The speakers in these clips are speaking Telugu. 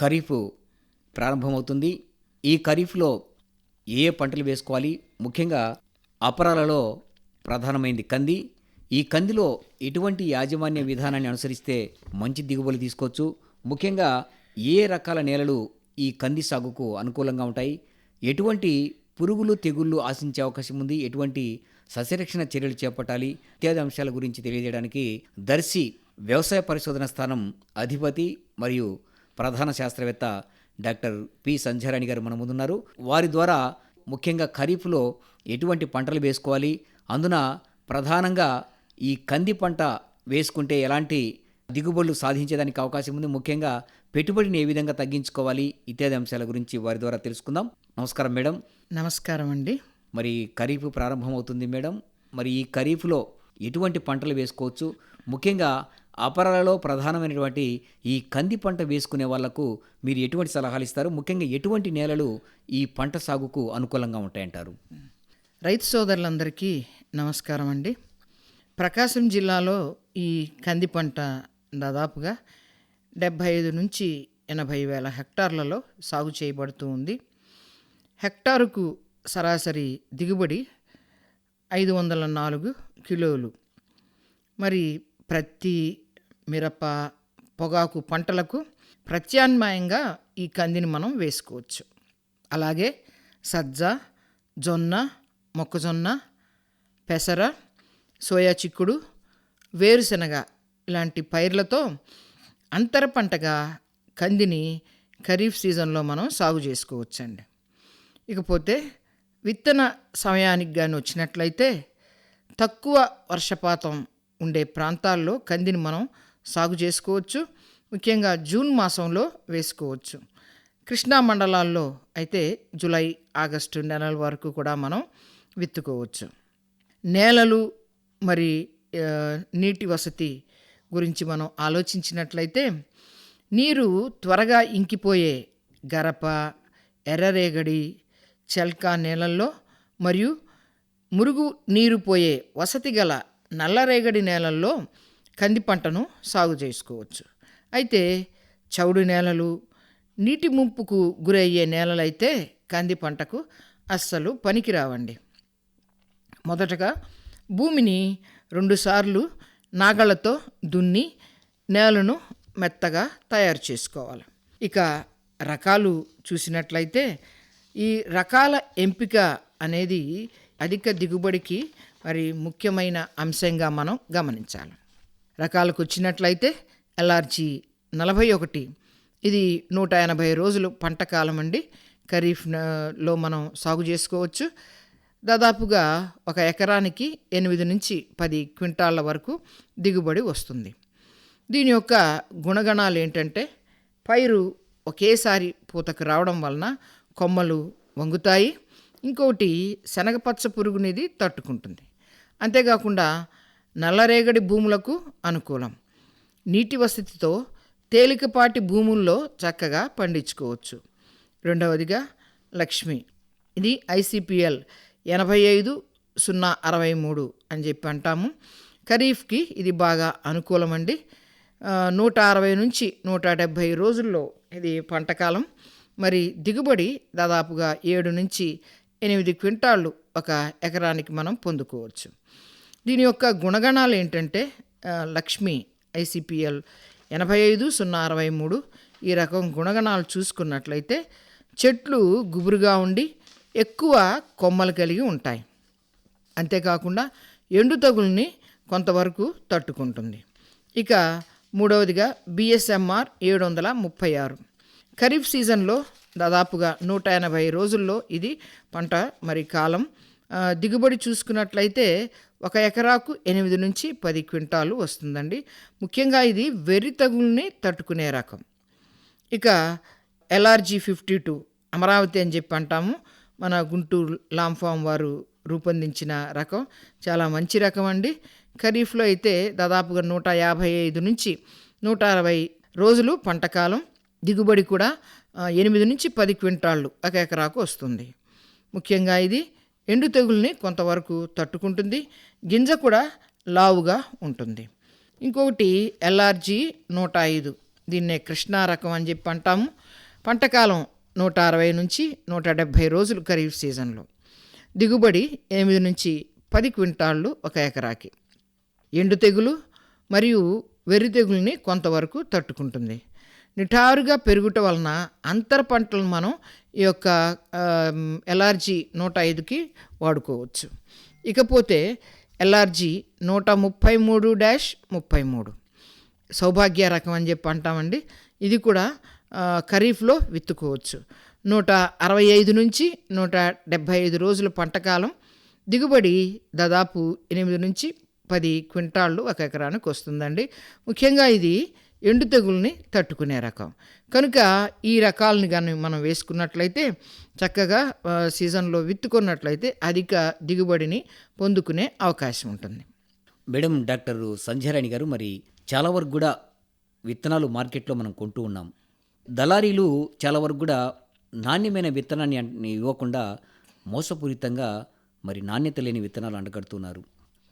ఖరీఫ్ ప్రారంభమవుతుంది. ఈ ఖరీఫ్లో ఏ ఏ పంటలు వేసుకోవాలి? ముఖ్యంగా అపరాలలో ప్రధానమైంది కంది. ఈ కందిలో ఎటువంటి యాజమాన్య విధానాన్ని అనుసరిస్తే మంచి దిగుబడి తీసుకోవచ్చు. ముఖ్యంగా ఏ రకాల నేలలు ఈ కంది సాగుకు అనుకూలంగా ఉంటాయి? ఎటువంటి పురుగులు తెగుళ్ళు ఆశించే అవకాశం ఉంది? ఎటువంటి సస్యరక్షణ చర్యలు చేపట్టాలి? ఇత్యాది అంశాల గురించి తెలియజేయడానికి దర్శి వ్యవసాయ పరిశోధన స్థానం అధిపతి మరియు ప్రధాన శాస్త్రవేత్త డాక్టర్ పి సంధ్యారాణి గారు మన ముందున్నారు. వారి ద్వారా ముఖ్యంగా ఖరీఫ్లో ఎటువంటి పంటలు వేసుకోవాలి? అందున ప్రధానంగా ఈ కంది పంట వేసుకుంటే ఎలాంటి దిగుబడులు సాధించేదానికి అవకాశం ఉంది? ముఖ్యంగా పెట్టుబడిని ఏ విధంగా తగ్గించుకోవాలి? ఇత్యాది అంశాల గురించి వారి ద్వారా తెలుసుకుందాం. నమస్కారం మేడం. నమస్కారం అండి. మరి ఖరీఫ్ ప్రారంభమవుతుంది మేడం. మరి ఈ ఖరీఫ్లో ఎటువంటి పంటలు వేసుకోవచ్చు? ముఖ్యంగా అపరాలలో ప్రధానమైనటువంటి ఈ కంది పంట వేసుకునే వాళ్ళకు మీరు ఎటువంటి సలహాలు ఇస్తారు? ముఖ్యంగా ఎటువంటి నేలలు ఈ పంట సాగుకు అనుకూలంగా ఉంటాయంటారు? రైతు సోదరులందరికీ నమస్కారం అండి. ప్రకాశం జిల్లాలో ఈ కంది పంట దాదాపుగా డెబ్భై ఐదు నుంచి ఎనభై వేల హెక్టార్లలో సాగు చేయబడుతూ ఉంది. హెక్టారుకు సరాసరి దిగుబడి ఐదు వందల నాలుగు కిలోలు. మరి ప్రతి మిరప పొగాకు పంటలకు ప్రత్యామ్నాయంగా ఈ కందిని మనం వేసుకోవచ్చు. అలాగే సజ్జ జొన్న మొక్కజొన్న పెసర సోయా చిక్కుడు వేరుశనగ ఇలాంటి పైర్లతో అంతర పంటగా కందిని ఖరీఫ్ సీజన్లో మనం సాగు చేసుకోవచ్చండి. ఇకపోతే విత్తన సమయానికి కానీ వచ్చినట్లయితే తక్కువ వర్షపాతం ఉండే ప్రాంతాల్లో కందిని మనం సాగు చేసుకోవచ్చు. ముఖ్యంగా జూన్ మాసంలో వేసుకోవచ్చు. కృష్ణా మండలాల్లో అయితే జూలై ఆగస్టు నెలల వరకు కూడా మనం విత్తుకోవచ్చు. నేలలు మరి నీటి వసతి గురించి మనం ఆలోచించినట్లయితే నీరు త్వరగా ఇంకిపోయే గరప ఎర్రరేగడి చెల్కా నేలల్లో మరియు మురుగు నీరు పోయే వసతి గల నల్లరేగడి నేలల్లో కంది పంటను సాగు చేసుకోవచ్చు. అయితే చౌడు నేలలు నీటి ముంపుకు గురయ్యే నేలలైతే కంది పంటకు అస్సలు పనికిరావండి. మొదటగా భూమిని రెండుసార్లు నాగళ్ళతో దున్ని నేలను మెత్తగా తయారు చేసుకోవాలి. ఇక రకాలు చూసినట్లయితే ఈ రకాల ఎంపిక అనేది అధిక దిగుబడికి మరి ముఖ్యమైన అంశంగా మనం గమనించాలి. రకాలకు వచ్చినట్లయితే ఎల్ఆర్జీ నలభై ఒకటి. ఇది నూట ఎనభై రోజులు పంట కాలం అండి. ఖరీఫ్లో మనం సాగు చేసుకోవచ్చు. దాదాపుగా ఒక ఎకరానికి ఎనిమిది నుంచి పది క్వింటాళ్ళ వరకు దిగుబడి వస్తుంది. దీని యొక్క గుణగణాలు ఏంటంటే పైరు ఒకేసారి పూతకు రావడం వలన కొమ్మలు వంగుతాయి. ఇంకొకటి శనగపచ్చ పురుగునిది తట్టుకుంటుంది. అంతేకాకుండా నల్లరేగడి భూములకు అనుకూలం. నీటి వసతితో తేలికపాటి భూముల్లో చక్కగా పండించుకోవచ్చు. రెండవదిగా లక్ష్మి. ఇది ఐసిపిఎల్ ఎనభై ఐదు సున్నా అరవై మూడు అని చెప్పి అంటాము. ఖరీఫ్కి ఇది బాగా అనుకూలమండి. నూట అరవై నుంచి నూట డెబ్భై రోజుల్లో ఇది పంటకాలం. మరి దిగుబడి దాదాపుగా ఏడు నుంచి ఎనిమిది క్వింటాళ్ళు ఒక ఎకరానికి మనం పొందుకోవచ్చు. దీని యొక్క గుణగణాలు ఏంటంటే లక్ష్మి ఐసిపిఎల్ ఎనభై ఐదు సున్నా అరవై మూడు ఈ రకం గుణగణాలు చూసుకున్నట్లయితే చెట్లు గుబురుగా ఉండి ఎక్కువ కొమ్మలు కలిగి ఉంటాయి. అంతేకాకుండా ఎండు తగుల్ని కొంతవరకు తట్టుకుంటుంది. ఇక మూడవదిగా బిఎస్ఎంఆర్ ఏడు వందల ముప్పై ఆరు. ఖరీఫ్ సీజన్లో దాదాపుగా నూట ఎనభై రోజుల్లో ఇది పంట మరి కాలం దిగుబడి చూసుకున్నట్లయితే ఒక ఎకరాకు ఎనిమిది నుంచి పది క్వింటాలు వస్తుందండి. ముఖ్యంగా ఇది వెర్రి తగుల్ని తట్టుకునే రకం. ఇక ఎల్ఆర్జీ ఫిఫ్టీ టూ అమరావతి అని చెప్పి అంటాము. మన గుంటూరు లాంఫామ్ వారు రూపొందించిన రకం. చాలా మంచి రకం అండి ఖరీఫ్లో అయితే దాదాపుగా నూట యాభై ఐదు నుంచి నూట అరవై రోజులు పంటకాలం దిగుబడి కూడా ఎనిమిది నుంచి పది క్వింటాళ్ళు ఒక ఎకరాకు వస్తుంది. ముఖ్యంగా ఇది ఎండు తెగుల్ని కొంతవరకు తట్టుకుంటుంది గింజ కూడా లావుగా ఉంటుంది. ఇంకొకటి ఎల్ఆర్జీ నూట ఐదు. దీన్నే కృష్ణా రకం అని చెప్పి అంటాము. పంటకాలం నూట అరవై నుంచి నూట డెబ్భై రోజులు ఖరీఫ్ సీజన్లో. దిగుబడి ఎనిమిది నుంచి పది క్వింటాళ్ళు ఒక ఎకరాకి. ఎండు తెగులు మరియు వెర్రి తెగుల్ని కొంతవరకు తట్టుకుంటుంది. నిటారుగా పెరుగుట వలన అంతర పంటలను మనం ఈ యొక్క ఎల్ఆర్జీ నూట ఐదుకి వాడుకోవచ్చు. ఇకపోతే ఎల్ఆర్జీ నూట ముప్పై మూడు డాష్ ముప్పై మూడు. సౌభాగ్య రకం అని చెప్పి అంటామండి. ఇది కూడా ఖరీఫ్లో విత్తుకోవచ్చు. నూట అరవై ఐదు నుంచి నూట డెబ్భై ఐదు రోజుల పంటకాలం దిగుబడి దాదాపు ఎనిమిది నుంచి పది క్వింటాళ్ళు ఒక ఎకరానికి వస్తుందండి. ముఖ్యంగా ఇది ఎండు తెగుల్ని తట్టుకునే రకం. కనుక ఈ రకాలని కానీ మనం వేసుకున్నట్లయితే చక్కగా సీజన్లో విత్తుకున్నట్లయితే అధిక దిగుబడిని పొందుకునే అవకాశం ఉంటుంది. మేడం డాక్టర్ సంధ్యారాణి గారు మరి చాలా వరకు కూడా విత్తనాలు మార్కెట్లో మనం కొంటూ ఉన్నాం. దళారీలు చాలా వరకు కూడా నాణ్యమైన విత్తనాన్ని ఇవ్వకుండా మోసపూరితంగా మరి నాణ్యత లేని విత్తనాలు అంటగడుతున్నారు.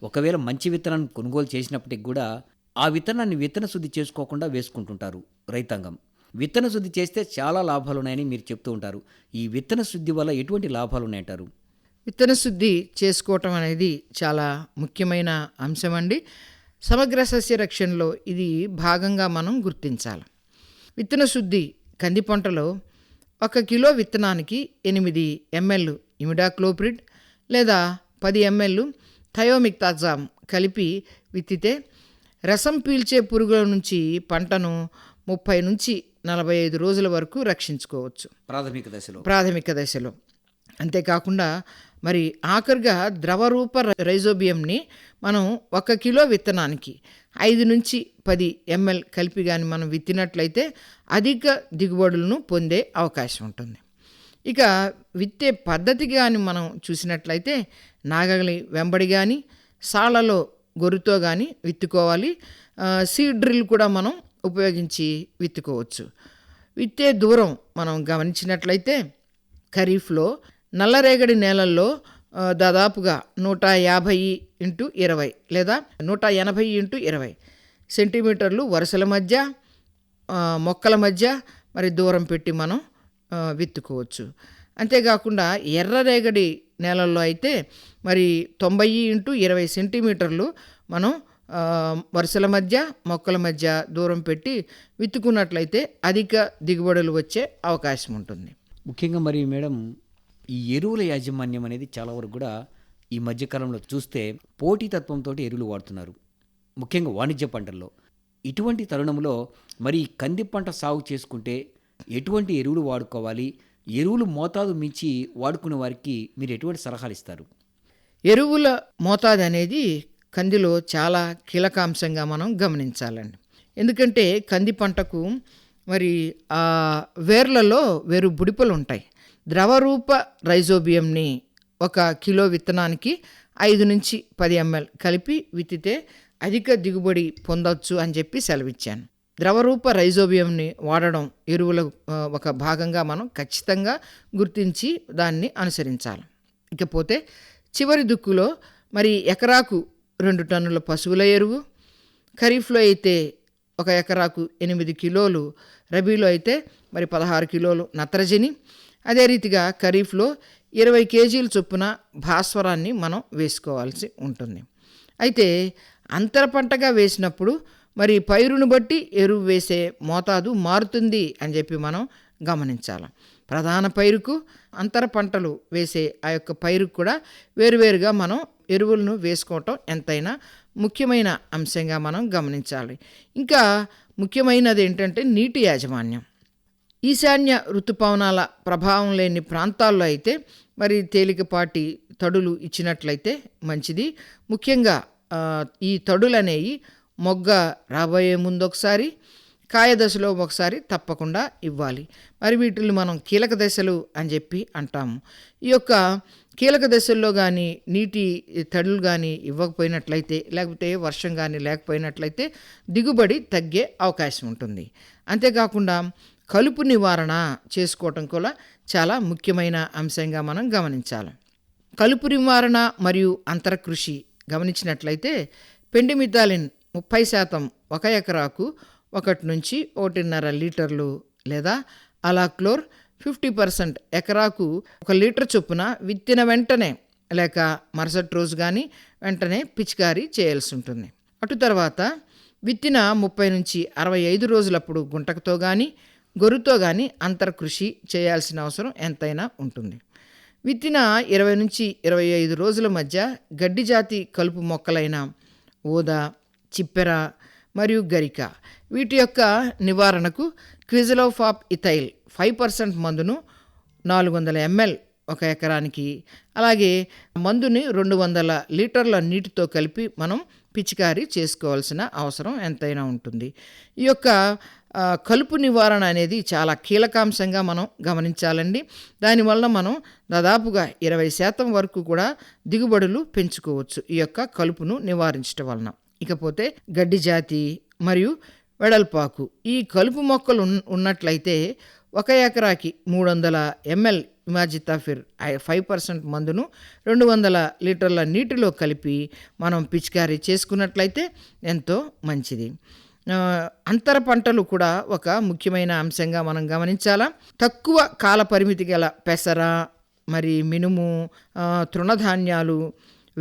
ఒకవేళ మంచి విత్తనాన్ని కొనుగోలు చేసినప్పటికి కూడా ఆ విత్తనాన్ని విత్తన శుద్ధి చేసుకోకుండా వేసుకుంటుంటారు రైతాంగం. విత్తన శుద్ధి చేస్తే చాలా లాభాలు ఉన్నాయని మీరు చెప్తూ ఉంటారు. ఈ విత్తన శుద్ధి వల్ల ఎటువంటి లాభాలు ఉన్నాయంటారు విత్తన శుద్ధి చేసుకోవటం అనేది చాలా ముఖ్యమైన అంశం అండి. సమగ్ర సస్య రక్షణలో ఇది భాగంగా మనం గుర్తించాలి. విత్తన శుద్ధి కంది పంటలో ఒక కిలో విత్తనానికి ఎనిమిది ఎంఎల్ ఇమిడాక్లోప్రిడ్ లేదా పది ఎంఎల్ థయోమిక్తాజామ్ కలిపి విత్తితే రసం పీల్చే పురుగుల నుంచి పంటను ముప్పై నుంచి నలభై ఐదు రోజుల వరకు రక్షించుకోవచ్చు. ప్రాథమిక దశలో. ప్రాథమిక దశలో. అంతేకాకుండా మరి ఆఖరిగా ద్రవరూప రైజోబియంని మనం ఒక కిలో విత్తనానికి ఐదు నుంచి పది ఎంఎల్ కలిపి కానీ మనం విత్తినట్లయితే అధిక దిగుబడులను పొందే అవకాశం ఉంటుంది. ఇక విత్తే పద్ధతి కానీ మనం చూసినట్లయితే నాగలి వెంబడి కానీ సాళ్ళలో గొర్రుతో కానీ విత్తుకోవాలి. సీడ్ డ్రిల్ కూడా మనం ఉపయోగించి విత్తుకోవచ్చు. విత్తే దూరం మనం గమనించినట్లయితే ఖరీఫ్లో నల్లరేగడి నేలల్లో దాదాపుగా నూట యాభై ఇంటూ ఇరవై లేదా నూట ఎనభై ఇంటూ ఇరవై సెంటీమీటర్లు వరుసల మధ్య మొక్కల మధ్య మరి దూరం పెట్టి మనం విత్తుకోవచ్చు. అంతేకాకుండా ఎర్రరేగడి నేలల్లో అయితే మరి తొంభై ఇంటూ ఇరవై సెంటీమీటర్లు మనం వరుసల మధ్య మొక్కల మధ్య దూరం పెట్టి విత్తుకున్నట్లయితే అధిక దిగుబడులు వచ్చే అవకాశం ఉంటుంది. ముఖ్యంగా మరి మేడం ఈ ఎరువుల యాజమాన్యం అనేది చాలా వరకు కూడా ఈ మధ్యకాలంలో చూస్తే పోటీతత్వంతో ఎరువులు వాడుతున్నారు. ముఖ్యంగా వాణిజ్య పంటల్లో. ఇటువంటి తరుణంలో మరి కంది పంట సాగు చేసుకుంటే ఎటువంటి ఎరువులు వాడుకోవాలి? ఎరువులు మోతాదు మించి వాడుకునే వారికి మీరు ఎటువంటి సలహాలు ఇస్తారు? ఎరువుల మోతాదు అనేది కందిలో చాలా కీలకాంశంగా మనం గమనించాలండి. ఎందుకంటే కంది పంటకు మరి ఆ వేర్లలో వేరు బుడిపలు ఉంటాయి. ద్రవరూప రైజోబియంని ఒక కిలో విత్తనానికి ఐదు నుంచి పది ఎంఎల్ కలిపి విత్తితే అధిక దిగుబడి పొందవచ్చు అని చెప్పి సెలవిచ్చాను. ద్రవరూప రైజోబియంని వాడడం ఎరువుల ఒక భాగంగా మనం ఖచ్చితంగా గుర్తించి దాన్ని అనుసరించాలి. ఇకపోతే చివరి దుక్కులో మరి ఎకరాకు రెండు టన్నుల పశువుల ఎరువు ఖరీఫ్లో అయితే ఒక ఎకరాకు ఎనిమిది కిలోలు రబీలో అయితే మరి పదహారు కిలోలు నత్రజని. అదే రీతిగా ఖరీఫ్లో ఇరవై కేజీల చొప్పున భాస్వరాన్ని మనం వేసుకోవాల్సి ఉంటుంది. అయితే అంతర పంటగా వేసినప్పుడు మరి పైరును బట్టి ఎరువు వేసే మోతాదు మారుతుంది అని చెప్పి మనం గమనించాలి. ప్రధాన పైరుకు అంతర పంటలు వేసే ఆ యొక్క పైరుకు కూడా వేరువేరుగా మనం ఎరువులను వేసుకోవటం ఎంతైనా ముఖ్యమైన అంశంగా మనం గమనించాలి. ఇంకా ముఖ్యమైనది ఏంటంటే నీటి యాజమాన్యం. ఈశాన్య ఋతుపవనాల ప్రభావం లేని ప్రాంతాల్లో అయితే మరి తేలికపాటి తడులు ఇచ్చినట్లయితే మంచిది. ముఖ్యంగా ఈ తడులు అనేవి మొగ్గ రాబోయే ముందు ఒకసారి కాయ దశలో ఒకసారి తప్పకుండా ఇవ్వాలి. మరి వీటిని మనం కీలక దశలు అని చెప్పి అంటాము. ఈ యొక్క కీలక దశల్లో కానీ నీటి తడులు కానీ ఇవ్వకపోయినట్లయితే లేకపోతే వర్షం కానీ లేకపోయినట్లయితే దిగుబడి తగ్గే అవకాశం ఉంటుంది. అంతేకాకుండా కలుపు నివారణ చేసుకోవటం కూడా చాలా ముఖ్యమైన అంశంగా మనం గమనించాలి. కలుపు నివారణ మరియు అంతరకృషి గమనించినట్లయితే పెండిమిథాలిన్ ముప్పై శాతం ఒక ఎకరాకు ఒకటి నుంచి ఒకటిన్నర లీటర్లు లేదా అలాక్లోర్ ఫిఫ్టీ పర్సెంట్ ఎకరాకు ఒక లీటర్ చొప్పున విత్తిన వెంటనే లేక మరుసటి రోజు కానీ వెంటనే పిచికారీ చేయాల్సి ఉంటుంది. అటు తర్వాత విత్తిన ముప్పై నుంచి అరవై ఐదు రోజులప్పుడు గుంటకతో కానీ గొర్రుతో కానీ అంతర్కృషి చేయాల్సిన అవసరం ఎంతైనా ఉంటుంది. విత్తిన ఇరవై నుంచి ఇరవై ఐదు రోజుల మధ్య గడ్డి జాతి కలుపు మొక్కలైన ఊదా చిప్పెర మరియు గరిక. వీటి యొక్క నివారణకు క్విజలోఫాప్ ఇథైల్ ఫైవ్ పర్సెంట్ మందును నాలుగు వందల ఎంఎల్ ఒక ఎకరానికి అలాగే మందుని రెండు వందల లీటర్ల నీటితో కలిపి మనం పిచికారీ చేసుకోవాల్సిన అవసరం ఎంతైనా ఉంటుంది. ఈ యొక్క కలుపు నివారణ అనేది చాలా కీలకాంశంగా మనం గమనించాలండి. దానివల్ల మనం దాదాపుగా ఇరవై శాతం వరకు కూడా దిగుబడులు పెంచుకోవచ్చు ఈ యొక్క కలుపును నివారించడం వలన. ఇకపోతే గడ్డి జాతి మరియు వెడల్పాకు. ఈ కలుపు మొక్కలు ఉన్నట్లయితే ఒక ఎకరాకి మూడు వందల ఎంఎల్ ఇమాజితాఫిర్ ఫైవ్ పర్సెంట్ మందును రెండు వందల లీటర్ల నీటిలో కలిపి మనం పిచికారీ చేసుకున్నట్లయితే ఎంతో మంచిది. అంతర పంటలు కూడా ఒక ముఖ్యమైన అంశంగా మనం గమనించాలా. తక్కువ కాల పరిమితి గల పెసర మరి మినుము తృణధాన్యాలు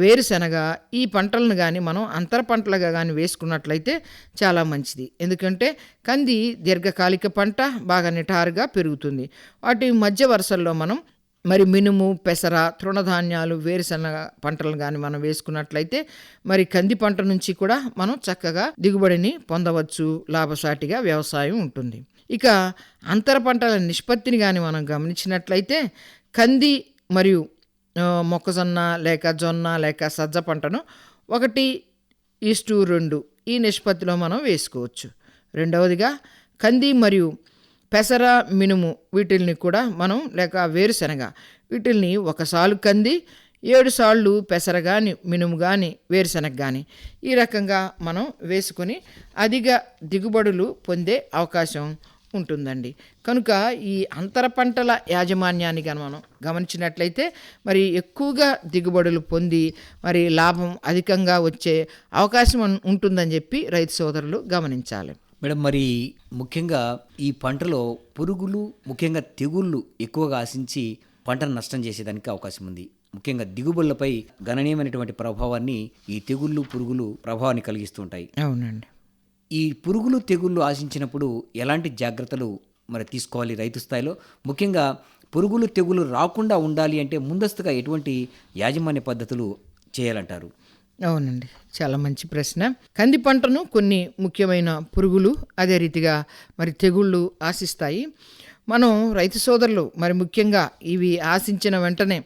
వేరుశనగ ఈ పంటలను కానీ మనం అంతర పంటలుగా కానీ వేసుకున్నట్లయితే చాలా మంచిది. ఎందుకంటే కంది దీర్ఘకాలిక పంట బాగా నిటారుగా పెరుగుతుంది. వాటి మధ్య వరుసల్లో మనం మరి మినుము పెసర తృణధాన్యాలు వేరుశనగ పంటలను కానీ మనం వేసుకున్నట్లయితే మరి కంది పంట నుంచి కూడా మనం చక్కగా దిగుబడిని పొందవచ్చు లాభసాటిగా వ్యవసాయం ఉంటుంది. ఇక అంతర పంటల నిష్పత్తిని కానీ మనం గమనించినట్లయితే కంది మరియు మొక్కజొన్న లేక జొన్న లేక సజ్జ పంటను ఒకటి ఈస్టు రెండు ఈ నిష్పత్తిలో మనం వేసుకోవచ్చు. రెండవదిగా కంది మరియు పెసర మినుము వీటిల్ని కూడా మనం లేక వేరుశనగ వీటిల్ని ఒకసాలు కంది ఏడు సార్లు పెసర కానీ మినుము కానీ వేరుశనగ కానీ ఈ రకంగా మనం వేసుకొని అధిక దిగుబడులు పొందే అవకాశం ఉంటుందండి. కనుక ఈ అంతర పంటల యాజమాన్యాన్ని కానీ మనం గమనించినట్లయితే మరి ఎక్కువగా దిగుబడులు పొంది మరి లాభం అధికంగా వచ్చే అవకాశం ఉంటుందని చెప్పి రైతు సోదరులు గమనించాలి. మేడం మరి ముఖ్యంగా ఈ పంటలో పురుగులు ముఖ్యంగా తెగుళ్ళు ఎక్కువగా ఆశించి పంటను నష్టం చేసేదానికి అవకాశం ఉంది. ముఖ్యంగా దిగుబడులపై గణనీయమైనటువంటి ప్రభావాన్ని ఈ తెగుళ్ళు పురుగులు ప్రభావాన్ని కలిగిస్తూ ఉంటాయి. అవునండి. ఈ పురుగులు తెగుళ్ళు ఆశించినప్పుడు ఎలాంటి జాగ్రత్తలు మరి తీసుకోవాలి రైతు స్థాయిలో? ముఖ్యంగా పురుగులు తెగులు రాకుండా ఉండాలి అంటే ముందస్తుగా ఎటువంటి యాజమాన్య పద్ధతులు చేయాలంటారు? అవునండి. చాలా మంచి ప్రశ్న. కంది పంటను కొన్ని ముఖ్యమైన పురుగులు అదే రీతిగా మరి తెగుళ్ళు ఆశిస్తాయి. మనం రైతు సోదరులు మరి ముఖ్యంగా ఇవి ఆశించిన వెంటనే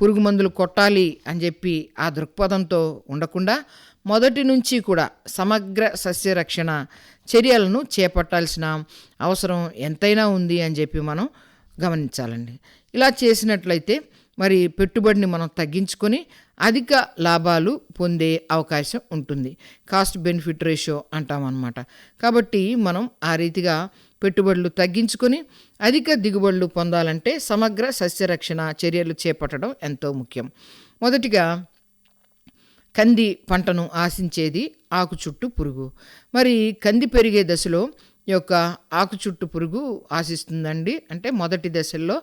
పురుగు మందులు కొట్టాలి అని చెప్పి ఆ దృక్పథంతో ఉండకుండా మొదటి నుంచి కూడా సమగ్ర సస్యరక్షణ చర్యలను చేపట్టాల్సిన అవసరం ఎంతైనా ఉంది అని చెప్పి మనం గమనించాలండి. ఇలా చేసినట్లయితే మరి పెట్టుబడిని మనం తగ్గించుకొని అధిక లాభాలు పొందే అవకాశం ఉంటుంది. కాస్ట్ బెనిఫిట్ రేషియో అంటామన్నమాట. కాబట్టి మనం ఆ రీతిగా పెట్టుబడులు తగ్గించుకొని అధిక దిగుబడులు పొందాలంటే సమగ్ర సస్యరక్షణ చర్యలు చేపట్టడం ఎంతో ముఖ్యం. మొదటిగా కంది పంటను ఆశించేది ఆకు చుట్టు పురుగు. మరి కంది పెరిగే దశలో ఈ యొక్క ఆకు చుట్టు పురుగు ఆశిస్తుందండి. అంటే మొదటి దశల్లో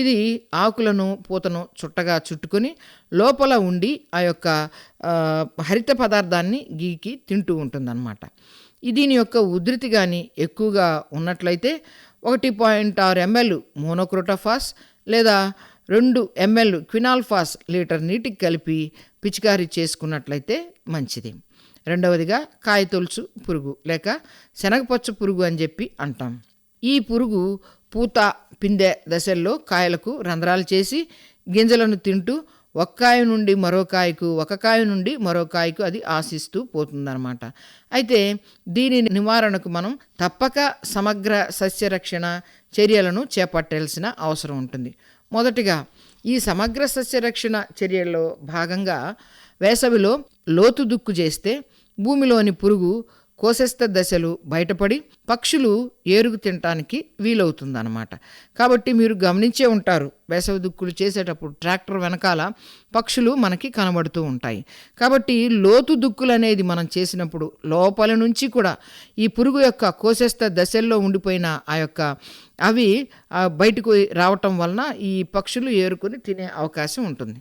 ఇది ఆకులను పూతను చుట్టగా చుట్టుకొని లోపల ఉండి ఆ యొక్క హరిత పదార్థాన్ని గీకి తింటూ ఉంటుందన్నమాట. దీని యొక్క ఉధృతి కానీ ఎక్కువగా ఉన్నట్లయితే ఒకటి పాయింట్ ఆరు ఎంఎల్ మోనోక్రోటోఫాస్ లేదా రెండు ఎంఎల్ క్వినాల్ఫాస్ లీటర్ నీటికి కలిపి పిచికారీ చేసుకున్నట్లయితే మంచిది. రెండవదిగా కాయతొలుచు పురుగు లేక శనగపచ్చ పురుగు అని చెప్పి అంటాం. ఈ పురుగు పూత పిందె దశల్లో కాయలకు రంధ్రాలు చేసి గింజలను తింటూ ఒక కాయ నుండి మరో కాయకు ఒక కాయ నుండి మరో కాయకు అది ఆశిస్తూ పోతుందన్నమాట. అయితే దీని నివారణకు మనం తప్పక సమగ్ర సస్యరక్షణ చర్యలను చేపట్టాల్సిన అవసరం ఉంటుంది. మొదటిగా ఈ సమగ్ర సస్యరక్షణ చర్యల్లో భాగంగా వేసవిలో లోతు దుక్కు చేస్తే భూమిలోని పురుగు కోశస్థ దశలు బయటపడి పక్షులు ఏరుగు తినటానికి వీలవుతుందన్నమాట. కాబట్టి మీరు గమనించే ఉంటారు వేసవి దుక్కులు చేసేటప్పుడు ట్రాక్టర్ వెనకాల పక్షులు మనకి కనబడుతూ ఉంటాయి. కాబట్టి లోతు దుక్కులు అనేది మనం చేసినప్పుడు లోపల నుంచి కూడా ఈ పురుగు యొక్క కోశస్థ దశల్లో ఉండిపోయిన ఆ యొక్క అవి బయటకు రావటం వలన ఈ పక్షులు ఏరుకొని తినే అవకాశం ఉంటుంది.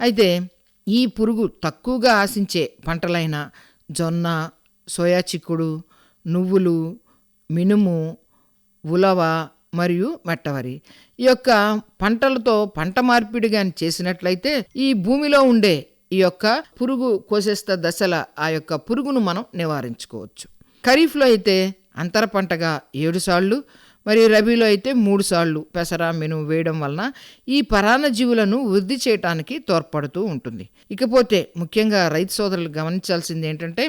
అయితే ఈ పురుగు తక్కువగా ఆశించే పంటలైన జొన్న సోయా చిక్కుడు నువ్వులు మినుము ఉలవ మరియు మెట్టవరి. ఈ యొక్క పంటలతో పంట మార్పిడి కానీ చేసినట్లయితే ఈ భూమిలో ఉండే ఈ యొక్క పురుగు కోసేస్త దశల ఆ యొక్క పురుగును మనం నివారించుకోవచ్చు. ఖరీఫ్లో అయితే అంతర పంటగా ఏడు సార్లు మరియు రబీలో అయితే మూడు సార్లు పెసర మినుము వేయడం వలన ఈ పరాన్న జీవులను వృద్ధి చేయడానికి తోడ్పడుతూ ఉంటుంది. ఇకపోతే ముఖ్యంగా రైతు సోదరులు గమనించాల్సింది ఏంటంటే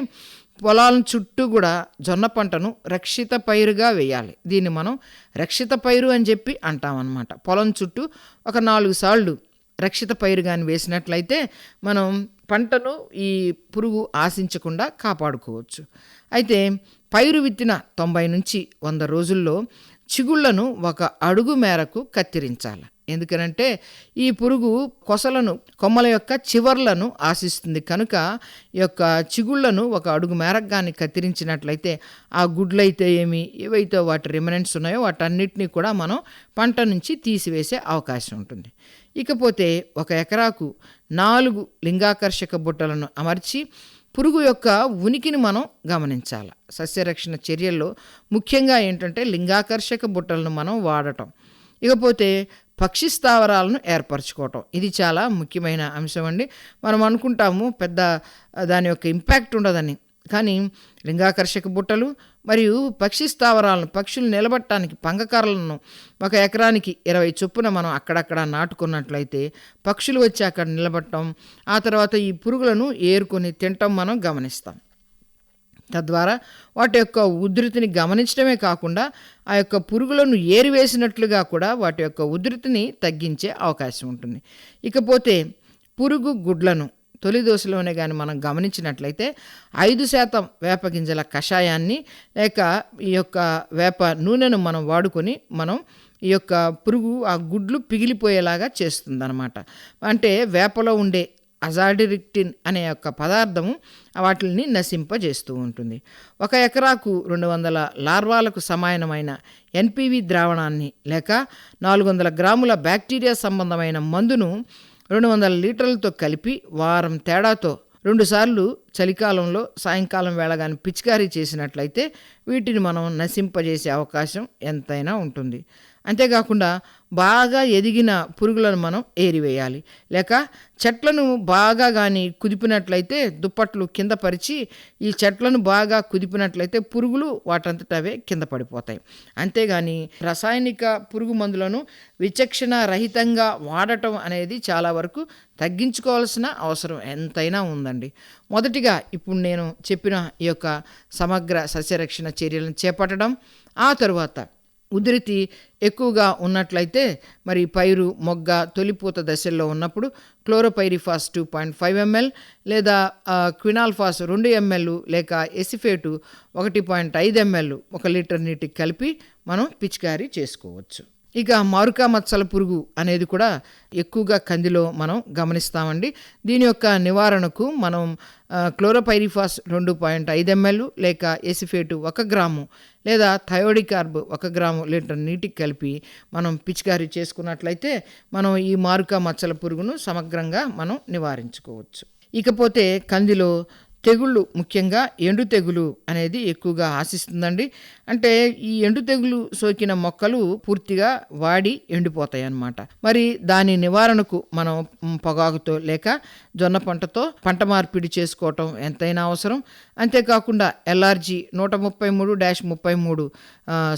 పొలాల చుట్టూ కూడా జొన్న పంటను రక్షిత పైరుగా వేయాలి. దీన్ని మనం రక్షిత పైరు అని చెప్పి అంటామన్నమాట. పొలం చుట్టూ ఒక నాలుగు సార్లు రక్షిత పైరు కానీ వేసినట్లయితే మనం పంటను ఈ పురుగు ఆశించకుండా కాపాడుకోవచ్చు. అయితే పైరు విత్తిన తొంభై నుంచి వంద రోజుల్లో చిగుళ్ళను ఒక అడుగు మేరకు కత్తిరించాలి. ఎందుకనంటే ఈ పురుగు కొసలను కొమ్మల యొక్క చివర్లను ఆశిస్తుంది. కనుక ఈ యొక్క చిగుళ్ళను ఒక అడుగు మేరగాన్ని కత్తిరించినట్లయితే ఆ గుడ్లైతే ఏమి? ఏవైతే వాటి రిమనెంట్స్ ఉన్నాయో వాటన్నిటినీ కూడా మనం పంట నుంచి తీసివేసే అవకాశం ఉంటుంది. ఇకపోతే ఒక ఎకరాకు నాలుగు లింగాకర్షక బుట్టలను అమర్చి పురుగు యొక్క ఉనికిని మనం గమనించాలి. సస్యరక్షణ చర్యల్లో ముఖ్యంగా ఏంటంటే లింగాకర్షక బుట్టలను మనం వాడటం. ఇకపోతే పక్షి స్థావరాలను ఏర్పరచుకోవటం. ఇది చాలా ముఖ్యమైన అంశం అండి. మనం అనుకుంటాము పెద్ద దాని యొక్క ఇంపాక్ట్ ఉండదని. కానీ లింగాకర్షక బుట్టలు మరియు పక్షి స్థావరాలను పక్షులు నిలబట్టడానికి పంగకారలను ఒక ఎకరానికి ఇరవై చొప్పున మనం అక్కడక్కడ నాటుకున్నట్లయితే పక్షులు వచ్చి అక్కడ నిలబట్టడం ఆ తర్వాత ఈ పురుగులను ఏరుకొని తినటం మనం గమనిస్తాం. తద్వారా వాటి యొక్క ఉధృతిని గమనించడమే కాకుండా ఆ యొక్క పురుగులను ఏరివేసినట్లుగా కూడా వాటి యొక్క ఉధృతిని తగ్గించే అవకాశం ఉంటుంది. ఇకపోతే పురుగు గుడ్లను తొలి దోశలోనే కానీ మనం గమనించినట్లయితే ఐదు శాతం వేప గింజల కషాయాన్ని లేక ఈ యొక్క వేప నూనెను మనం వాడుకొని మనం ఈ యొక్క పురుగు ఆ గుడ్లు పిగిలిపోయేలాగా చేస్తుందన్నమాట. అంటే వేపలో ఉండే అజాడిరిక్టిన్ అనే యొక్క పదార్థము వాటిని నశింపజేస్తూ ఉంటుంది. ఒక ఎకరాకు రెండు వందల లార్వాలకు సమానమైన ఎన్పివి ద్రావణాన్ని లేక నాలుగు వందల గ్రాముల బ్యాక్టీరియా సంబంధమైన మందును రెండు వందల లీటర్లతో కలిపి వారం తేడాతో రెండుసార్లు చలికాలంలో సాయంకాలం వేళ కానీ పిచికారీ చేసినట్లయితే వీటిని మనం నశింపజేసే అవకాశం ఎంతైనా ఉంటుంది. అంతేకాకుండా బాగా ఎదిగిన పురుగులను మనం ఏరివేయాలి. లేక చెట్లను బాగా కానీ కుదిపినట్లయితే దుప్పట్లు కింద పరిచి ఈ చెట్లను బాగా కుదిపినట్లయితే పురుగులు వాటంతటవే కింద పడిపోతాయి. అంతేగాని రసాయనిక పురుగు మందులను విచక్షణ రహితంగా వాడటం అనేది చాలా వరకు తగ్గించుకోవాల్సిన అవసరం ఎంతైనా ఉందండి. మొదటిగా ఇప్పుడు నేను చెప్పిన ఈ యొక్క సమగ్ర సస్యరక్షణ చర్యలను చేపట్టడం ఆ తరువాత ఉధృతి ఎక్కువగా ఉన్నట్లయితే మరి పైరు మొగ్గ తొలిపూత దశల్లో ఉన్నప్పుడు chlorpyrifos two point five ml లేదా క్వినాల్ఫాస్ రెండు ఎంఎల్ లేక ఎసిఫేటు ఒకటి పాయింట్ ఐదు ఎంఎల్ ఒక లీటర్ నీటికి కలిపి మనం పిచికారీ చేసుకోవచ్చు. ఇక మారుకా మచ్చల పురుగు అనేది కూడా ఎక్కువగా కందిలో మనం గమనిస్తామండి. దీని యొక్క నివారణకు మనం క్లోరోపైరిఫాస్ రెండు పాయింట్ ఐదు ఎంఎల్ లేక ఎసిఫేటు ఒక గ్రాము లేదా థయోడికార్బ్ ఒక గ్రాము లీటర్ నీటికి కలిపి మనం పిచికారీ చేసుకున్నట్లయితే మనం ఈ మారుకా మచ్చల పురుగును సమగ్రంగా మనం నివారించుకోవచ్చు. ఇకపోతే కందిలో తెగుళ్ళు ముఖ్యంగా ఎండు తెగులు అనేది ఎక్కువగా ఆశిస్తుందండి. అంటే ఈ ఎండు తెగులు సోకిన మొక్కలు పూర్తిగా వాడి ఎండిపోతాయి అన్నమాట మరి దాని నివారణకు మనం పొగాకుతో లేక జొన్న పంటతో పంట మార్పిడి చేసుకోవటం ఎంతైనా అవసరం. అంతేకాకుండా ఎల్ఆర్జీ నూట ముప్పై మూడు డాష్ ముప్పై మూడు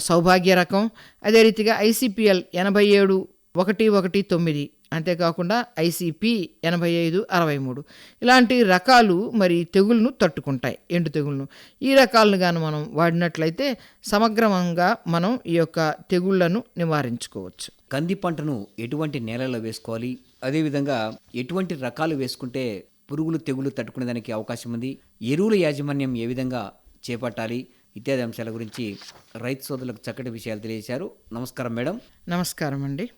సౌభాగ్య రకం. అదే రీతిగా ఐసిపిఎల్ ఎనభై ఏడు ఒకటి ఒకటి తొమ్మిది అంతేకాకుండా ఐసిపి ఎనభై ఐదు అరవై మూడు ఇలాంటి రకాలు మరి తెగులను తట్టుకుంటాయి ఎండు తెగులను. ఈ రకాలను కానీ మనం వాడినట్లయితే సమగ్రంగా మనం ఈ యొక్క తెగుళ్ళను నివారించుకోవచ్చు. కంది పంటను ఎటువంటి నేలలో వేసుకోవాలి? అదేవిధంగా ఎటువంటి రకాలు వేసుకుంటే పురుగులు తెగులు తట్టుకునేదానికి అవకాశం ఉంది? ఎరువుల యాజమాన్యం ఏ విధంగా చేపట్టాలి? ఇత్యాది అంశాల గురించి రైతు సోదరులకు చక్కటి విషయాలు తెలియజేశారు. నమస్కారం మేడం. నమస్కారం అండి